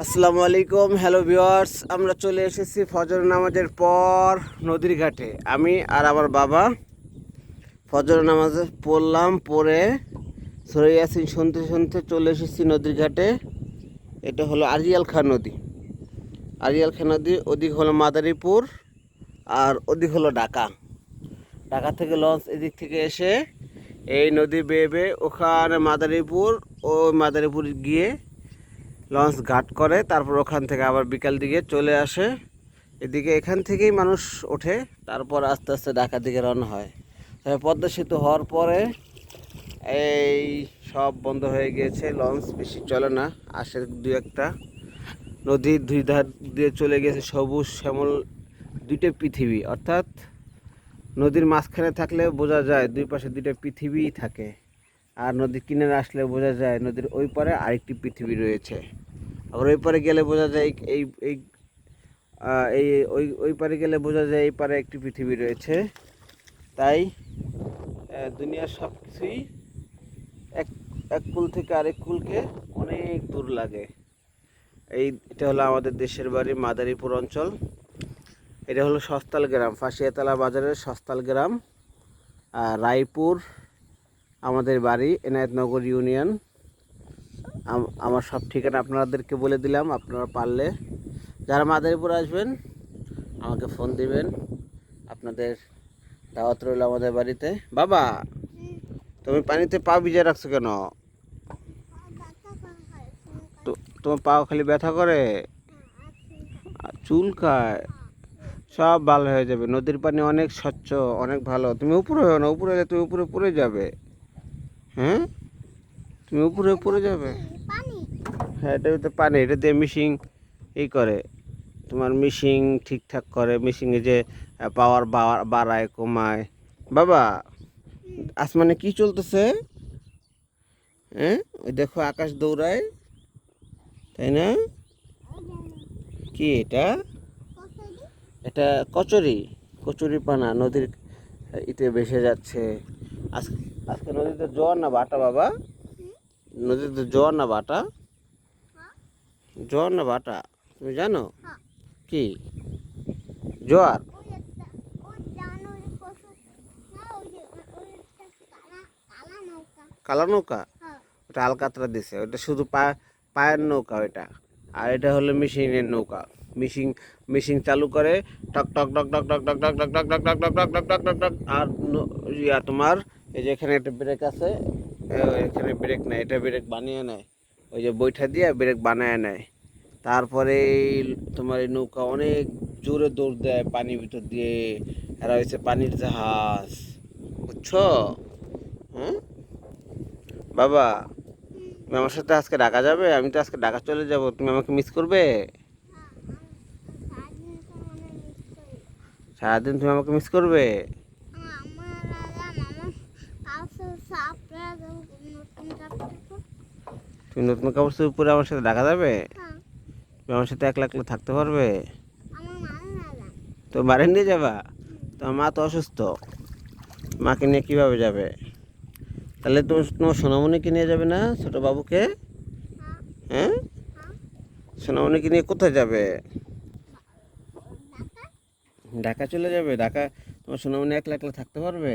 আসসালামু আলাইকুম hello viewers আমরা চলে এসেছি ফজর নামাজের পর নদীর ঘাটে। আমি আর আমার বাবা ফজর নামাজ পড়লাম পরে সরে ইয়াসিন শুনতে শুনতে চলে এসেছি নদীর ঘাটে। এটা হলো আরিয়াল খা নদী। আরিয়াল খা নদী, ওদিক হলো মাদারীপুর আর ওদিক হলো ঢাকা। ঢাকা থেকে লঞ্চ এদিক থেকে এসে এই নদী বেয়ে বেয়ে ওখানে মাদারীপুর ও মাদারীপুর গিয়ে লঞ্চ ঘাট করে, তারপর ওখান থেকে আবার বিকাল দিকে চলে আসে। এদিকে এখান থেকেই মানুষ ওঠে, তারপর আস্তে আস্তে ঢাকার দিকে রওনা হয়। তবে পদ্মা সেতু হওয়ার পরে এই সব বন্ধ হয়ে গিয়েছে, লঞ্চ বেশি চলে না, আসে দু একটা। নদীর দুই ধার দিয়ে চলে গেছে সবুজ, শ্যামল, দুইটা পৃথিবী। অর্থাৎ নদীর মাঝখানে থাকলে বোঝা যায় দুই পাশে দুইটা পৃথিবী থাকে, আর নদীর কিনারে আসলে বোঝা যায় নদীর ওই পারে আরেকটি পৃথিবী রয়েছে। আবার ওই পারে গেলে বোঝা যায় এই- এই এই ওই ওই পারে গেলে বোঝা যায় এই পারে একটি পৃথিবী রয়েছে। তাই দুনিয়ার সব কিছুই এক এক কুল থেকে আরেক কুলকে অনেক দূর লাগে। এই, এটা হলো আমাদের দেশের বাড়ি, মাদারীপুর অঞ্চল। এটা হলো সস্তাল গ্রাম, ফাঁসিয়াতলা বাজারের সস্তাল গ্রাম। রায়পুর, আমাদের বাড়ি এনায়েতনগর ইউনিয়ন। আমার সব ঠিকানা আপনাদেরকে বলে দিলাম, আপনারা পারলে। যারা মাদারীপুর আসবেন, আমাকে ফোন দিবেন। আপনাদের দাওয়াত রইল আমাদের বাড়িতে। বাবা, তুমি পানিতে পা ভিজে রাখছো কেন? তোমার পা খালি ব্যথা করে? আর চুলকায় সব ভালো হয়ে যাবে। নদীর পানি অনেক স্বচ্ছ, অনেক ভালো। তুমি উপরে হও না, উপরে তুমি উপরে পড়ে যাবে। হ্যাঁ? তুমি উপরে পড়ে যাবে? হ্যাঁ এটা তো পানি এটা দিয়ে মিশিং এই করে। তোমার মিশিং ঠিকঠাক করে মিশিংয়ে যে পাওয়ার বাড়ায় কমায়। বাবা আসমানে কি চলতেছে? হ্যাঁ ওই দেখো আকাশ দৌড়ায় তাই না? কি এটা? এটা কচুরি কচুরি পানা নদীর ইতে ভেসে যাচ্ছে। আজকে আজকে নদীতে জোয়ার না বাটা বাবা? নদীতে জোয়ার না বাটা জোয়ার না বাটা তুমি জানো কি জোয়ার কালা নৌকা ওটা আলকাতরা দিছে ওটা শুধু পা পায়ের নৌকা ওইটা আর এটা হলো মেশিনের নৌকা মেশিন মেশিন চালু করে টক টক টক টক টক টক টক টক টক টক টক টক টক টক টক টক টক আর ইয়া তোমার এই যে এখানে একটা ব্রেক আছে এখানে ব্রেক নেয়, এটা ব্রেক বানিয়ে নেয়। ওই যে বৈঠা দিয়ে ব্রেক বানায় নেয়। তারপরে তোমার এই নৌকা অনেক জোরে দৌড় দেয় পানির ভিতর দিয়ে। এরা হয়েছে পানির জাহাজ। বুঝছ? হ্যাঁ বাবা, তুমি আমার সাথে আজকে ঢাকা যাবে? আমি তো আজকে ঢাকা চলে যাব। তুমি আমাকে মিস করবে? সারাদিন তুমি আমাকে মিস করবে? তুমি নতুন কাপড় চোপড় পরে আমার সাথে ঢাকা যাবে? তুমি আমার সাথে একলা একলা থাকতে পারবে? তো বাড়ি নিয়ে যাবা? তোমার মা তো অসুস্থ। মাকে নিয়ে কীভাবে যাবে? তাহলে তুমি তোমার সোনামণিকে নিয়ে যাবে না? ছোটো বাবুকে? হ্যাঁ। সোনামণিকে নিয়ে কোথায় যাবে? ঢাকা। চলে যাবে? ঢাকা তোমার সোনামণি একলা একলা থাকতে পারবে?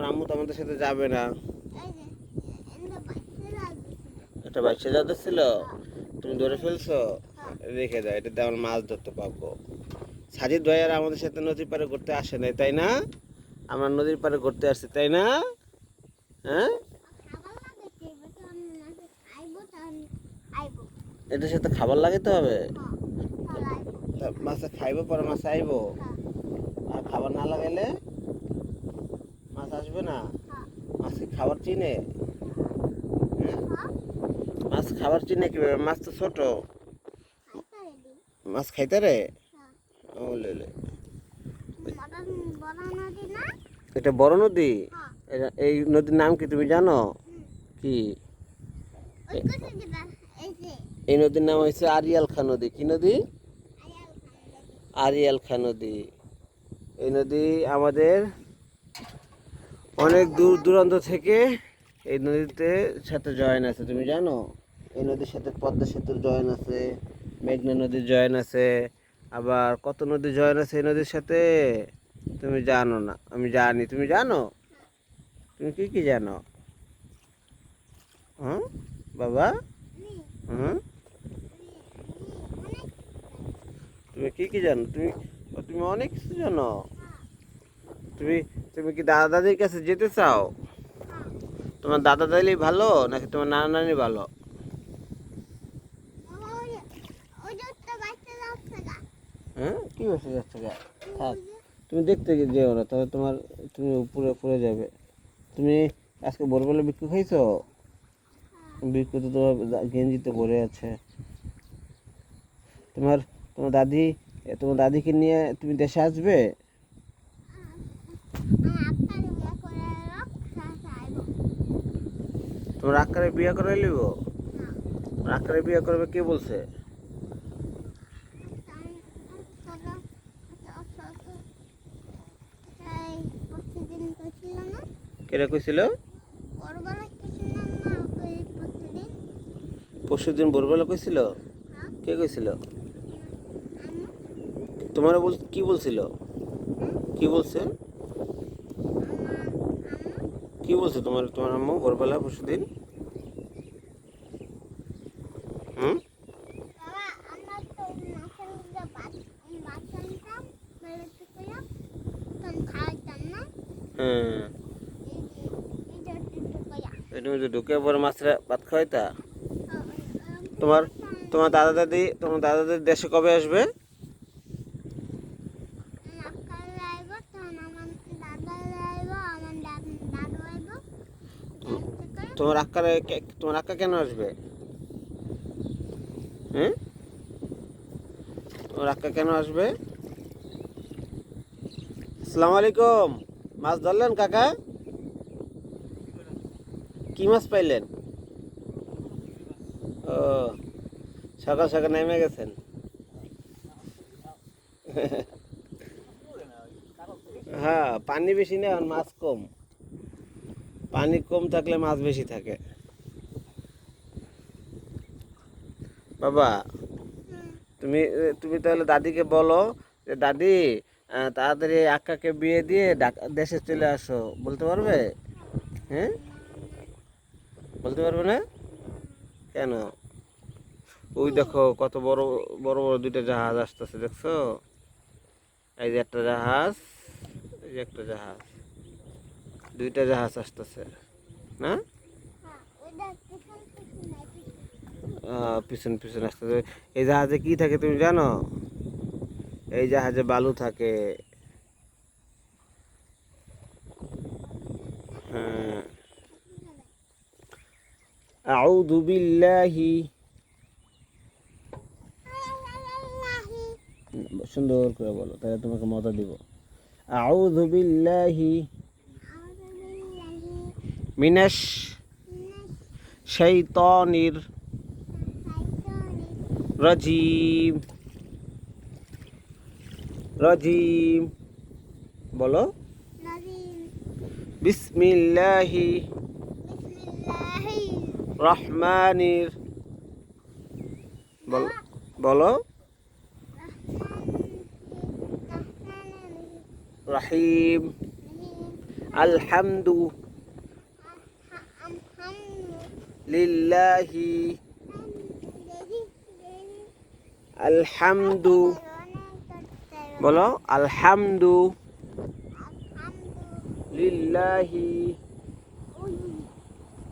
তোমার আম্মু তো আমাদের সাথে যাবে না। এটা বাচ্চা যাদের ছিল তুমি ধরে ফেলছো? রেখে দাও, এটা দিয়ে আমরা মাছ ধরতে পারব। সাজিদ ভাই আর আমাদের সাথে নদীর পাড়ে ঘুরতে আসে নাই, তাই না? আমরা নদীর পাড়ে ঘুরতে আসছি, তাই না? হ্যাঁ? এটার সাথে খাবার লাগাতে হবে? মাছে খাইবো, পরে মাছ আইবো। আর খাবার না লাগাইলে? মাছ আসবে না? মাছ খাবার চিনে? মাছ খাবার চিনে কীভাবে মাছ তো ছোট। মাছ খাইতে রে? এটা বড় নদী? এই নদীর নাম কি তুমি জানো? কি? এই নদীর নাম হয়েছে আরিয়াল খা নদী। কি নদী? আরিয়াল খা নদী। এই নদী আমাদের অনেক দূর দূরান্ত থেকে এই নদীতে সাথে জয়েন আছে, তুমি জানো? এই নদীর সাথে পদ্মা সেতুর জয়েন আছে, মেঘনা নদীর জয়েন আছে, আবার কত নদী জয়েন আছে এই নদীর সাথে? তুমি জানো না, আমি জানি, তুমি জানো? তুমি কি কি জানো? হুম বাবা? হুম তুমি কি কি জানো? তুমি তুমি অনেক কিছু জানো। তুমি তুমি কি দাদা দাদির কাছে যেতে চাও? তোমার দাদা দাদি ভালো নাকি তোমার নানা নানি ভালো? হ্যাঁ? কি বসে যাচ্ছে তুমি দেখতে যেও না, তাহলে তোমার, তুমি উপরে পড়ে যাবে। তুমি আজকে ভোরবেলা বিক্ষু খাইছো? বিক্ষু তো তোমার গেঞ্জিতে ভরে আছে। তোমার তোমার দাদি তোমার দাদিকে নিয়ে তুমি দেশে আসবে আমি আপনার বিয়ে করে রক্ষা চাইব তোমার আকারে বিয়ে করে না। আকারে বিয়ে করবে কে বলছে? করছিল কইছিল? পরশু দিন ভোরবেলা কইছিল? হ্যাঁ কে কইছিল? তোমার কি বলছিল? কি বলছে? কি বলছো তোমার তোমার আম্মু ভোরবেলা পরশু দিন হুম হ্যাঁ যে ঢুকে পরে মাছরা ভাত খাওয়াইতা তোমার তোমার দাদা দাদি তোমার দাদা দাদি দেশে কবে আসবে আকাল আইব তখন আমার দাদা আইব আমার দাদু দাদু আইব দেখতে করে তোমার আক্কারে তোমার আক্কা কেন আসবে? হ্যাঁ? তোমার আক্কা কেন আসবে? আসসালামু আলাইকুম। মাছ ধরলেন কাকা? কি মাছ পাইলেন? ও, সকাল সকাল নেমে গেছেন। হ্যাঁ পানি বেশি না আর মাছ কম। পানি কম থাকলে মাছ বেশি থাকে। বাবা, তুমি তুমি তাহলে দাদিকে বলো যে, দাদি তাড়াতাড়ি আক্কাকে বিয়ে দিয়ে দেশে চলে আসো। বলতে পারবে? হ্যাঁ? বলতে পারবে না? কেন? ওই দেখো, কত বড় বড় বড় দুইটা জাহাজ আসতেছে, দেখছ? এই যে একটা জাহাজ, এই যে একটা জাহাজ। দুইটা জাহাজ আসতেছে না? হ্যাঁ পিছন পিছন আসতেছে। এই জাহাজে কি থাকে তুমি জানো? এই জাহাজে বালু থাকে। হ্যাঁ। আউযু বিল্লাহি। আল্লাহি সুন্দর করে বলো তাহলে তোমাকে মজা দিব। আউযু বিল্লাহি আউযু বিল্লাহি। মিনাশ শাইতানির শাইতানির রাজিম। রাজিম। বলো। বিসমিল্লাহি। রহমানির। বলো। রহিম। আলহামদু লিল্লাহি। আলহামদু। বলো আলহামদু। লিল্লাহি।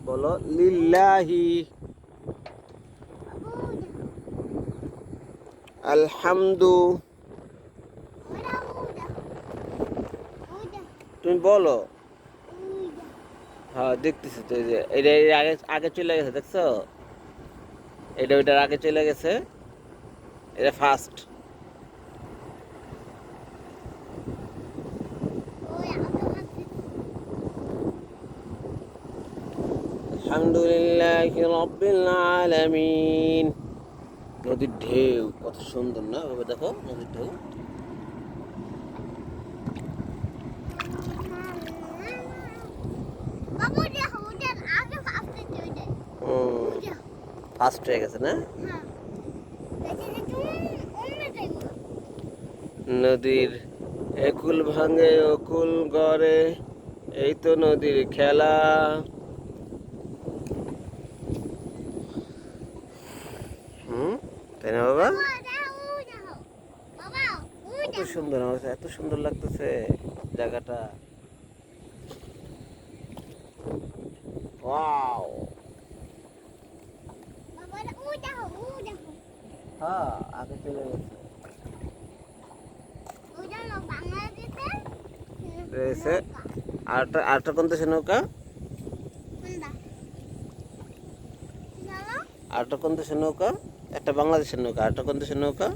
বলো লিল্লাহি। আলহামদু। তুমি বলো। হ্যাঁ দেখতেছি তো যে, এটা আগে আগে চলে গেছে, দেখছ? এটা ওইটার আগে চলে গেছে। এটা ফার্স্ট আলহামদুলিল্লাহ রব্বিল আলামিন। নদীর ঢেউ, কত সুন্দর না? এভাবে দেখো, নদীর ঢেউ বাবু দেখো ওটার আগে ভাবতে চলে ওটা ফার্স্ট হয়ে গেছে, না? নদীর একুল ভাঙে, অকুল গড়ে, এই তো নদীর খেলা। হুম? তাই না, বাবা? এত সুন্দর আমার এত সুন্দর লাগতেছে জায়গাটা। ওয়াও বাবা ওই দেখো ওই দেখো আগে চলে গেছে। রয়েছে। আরেকটা আরেকটা কোন দেশের নৌকা? আরেকটা কোন দেশের নৌকা? একটা বাংলাদেশের নৌকা আরেকটা কোন দেশের নৌকা?